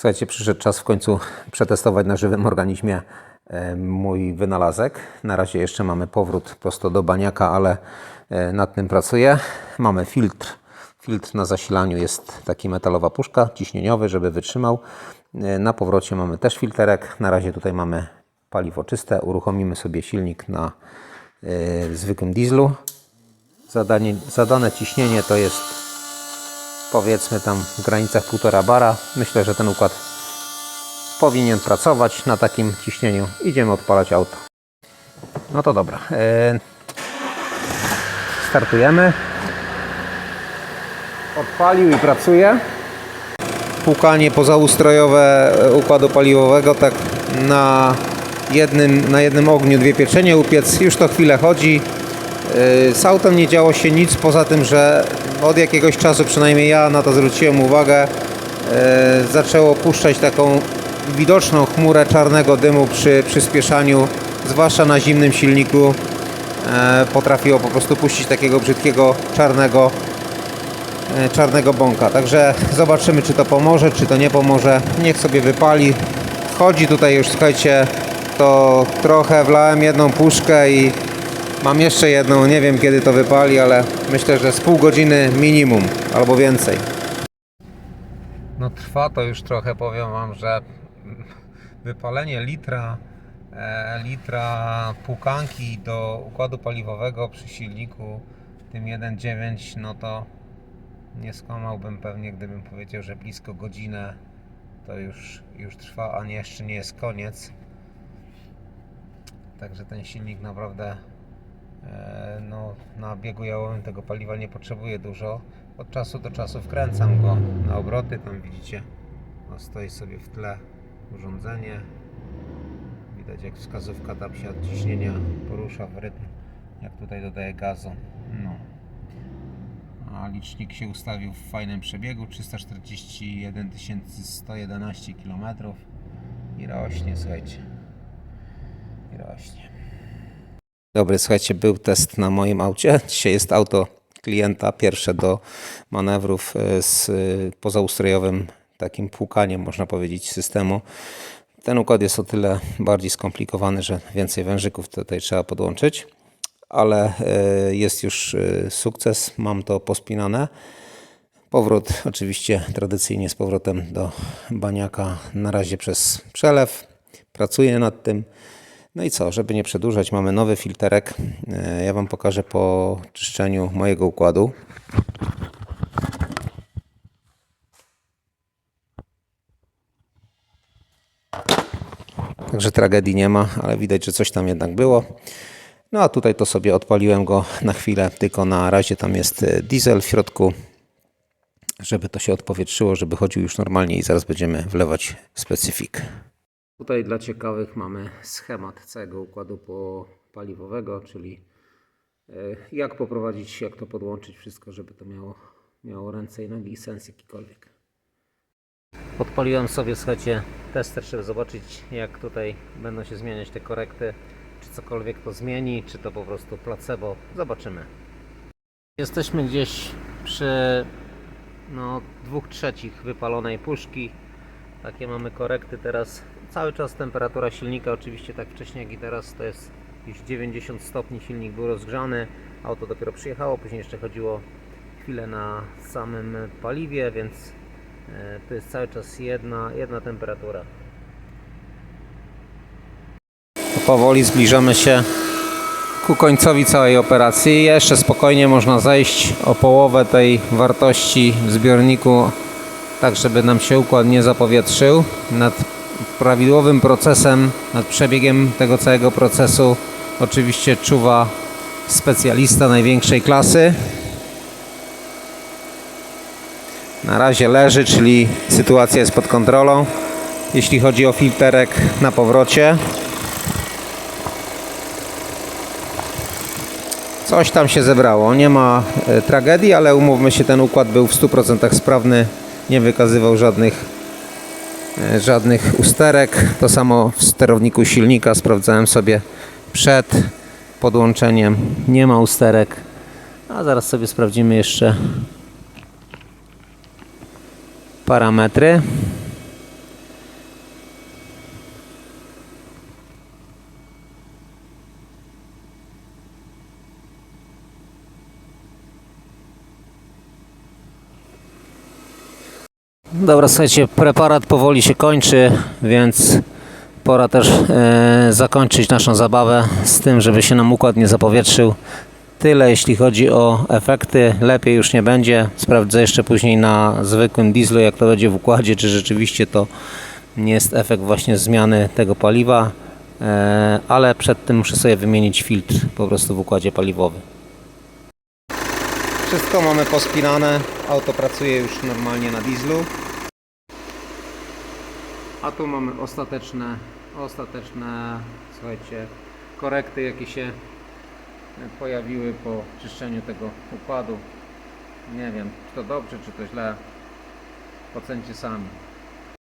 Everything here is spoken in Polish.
Słuchajcie, przyszedł czas w końcu przetestować na żywym organizmie e, mój wynalazek. Na razie jeszcze mamy powrót prosto do baniaka, ale e, nad tym pracuję. Mamy filtr. Filtr na zasilaniu jest taki metalowa puszka, ciśnieniowy, żeby wytrzymał. E, Na powrocie mamy też filterek. Na razie tutaj mamy paliwo czyste. Uruchomimy sobie silnik na zwykłym dieslu. Zadanie, zadane ciśnienie to jest powiedzmy tam w granicach 1,5 bara. Myślę, że ten układ powinien pracować na takim ciśnieniu. Idziemy odpalać auto. No to dobra. E, Startujemy. Odpalił i pracuje. Płukanie pozaustrojowe e, układu paliwowego tak na jednym, na jednym ogniu dwie pieczenie upiec. Już to chwilę chodzi. Yy, Z autem nie działo się nic poza tym, że od jakiegoś czasu, przynajmniej ja na to zwróciłem uwagę, yy, zaczęło puszczać taką widoczną chmurę czarnego dymu przy przyspieszaniu, zwłaszcza na zimnym silniku. Yy, Potrafiło po prostu puścić takiego brzydkiego czarnego, yy, czarnego bąka. Także zobaczymy, czy to pomoże, czy to nie pomoże. Niech sobie wypali. Chodzi tutaj już, słuchajcie, to trochę wlałem jedną puszkę i Mam jeszcze jedną, nie wiem kiedy to wypali, ale myślę, że z pół godziny minimum albo więcej. No trwa to już trochę, powiem Wam, że wypalenie litra, e, litra płukanki do układu paliwowego przy silniku tym 1.9, no to nie skłamałbym pewnie, gdybym powiedział, że blisko godzinę to już, już trwa, a nie, jeszcze nie jest koniec. Także ten silnik naprawdę no, na biegu jałowym tego paliwa nie potrzebuję dużo. Od czasu do czasu wkręcam go na obroty. Tam widzicie, no, stoi sobie w tle urządzenie. Widać jak wskazówka tam się od ciśnienia porusza w rytm, jak tutaj dodaję gazu. No. A licznik się ustawił w fajnym przebiegu 341 111 km i rośnie, słuchajcie. I rośnie. Dobry, słuchajcie, był test na moim aucie. Dzisiaj jest auto klienta, pierwsze do manewrów e, z e, pozaustrojowym takim płukaniem, można powiedzieć, systemu. Ten układ jest o tyle bardziej skomplikowany, że więcej wężyków tutaj trzeba podłączyć, ale e, jest już sukces, mam to pospinane. Powrót oczywiście tradycyjnie z powrotem do baniaka na razie przez przelew. Pracuję nad tym. No i co, żeby nie przedłużać, mamy nowy filterek. E, Ja Wam pokażę po czyszczeniu mojego układu. Także tragedii nie ma, ale widać, że coś tam jednak było. No a tutaj to sobie odpaliłem go na chwilę, tylko na razie tam jest e, diesel w środku, żeby to się odpowietrzyło, żeby chodził już normalnie i zaraz będziemy wlewać specyfik. Tutaj dla ciekawych mamy schemat całego układu paliwowego, czyli e, jak poprowadzić, jak to podłączyć, wszystko, żeby to miało, miało ręce i nogi i sens jakikolwiek. Podpaliłem sobie, słuchajcie, tester, żeby zobaczyć, jak tutaj będą się zmieniać te korekty, czy cokolwiek to zmieni, czy to po prostu placebo. Zobaczymy. Jesteśmy gdzieś przy no, dwóch trzecich wypalonej puszki. Takie mamy korekty teraz. Cały czas temperatura silnika, oczywiście tak wcześnie jak i teraz, to jest już 90 stopni. Silnik był rozgrzany, auto dopiero przyjechało, później jeszcze chodziło chwilę na samym paliwie, więc e, to jest cały czas jedna, jedna temperatura. Powoli zbliżamy się ku końcowi całej operacji. Jeszcze spokojnie można zejść o połowę tej wartości w zbiorniku, tak żeby nam się układ nie zapowietrzył. Nad prawidłowym procesem, nad przebiegiem tego całego procesu oczywiście czuwa specjalista największej klasy. Na razie leży, czyli sytuacja jest pod kontrolą. Jeśli chodzi o filterek na powrocie, Coś tam się zebrało. Nie ma e, tragedii, ale umówmy się, ten układ był w 100% sprawny. Nie wykazywał żadnych, e, żadnych usterek. To samo w sterowniku silnika. Sprawdzałem sobie przed podłączeniem. Nie ma usterek. A zaraz sobie sprawdzimy jeszcze parametry. Dobra, słuchajcie, preparat powoli się kończy, więc pora też e, zakończyć naszą zabawę z tym, żeby się nam układ nie zapowietrzył. Tyle jeśli chodzi o efekty, lepiej już nie będzie. Sprawdzę jeszcze później na zwykłym dieslu, jak to będzie w układzie, czy rzeczywiście to nie jest efekt właśnie zmiany tego paliwa, e, ale przed tym muszę sobie wymienić filtr po prostu w układzie paliwowym. Wszystko mamy pospinane, auto pracuje już normalnie na dieslu. A tu mamy ostateczne, ostateczne, słuchajcie, korekty jakie się pojawiły po czyszczeniu tego układu. Nie wiem, czy to dobrze, czy to źle. Ocencie sami.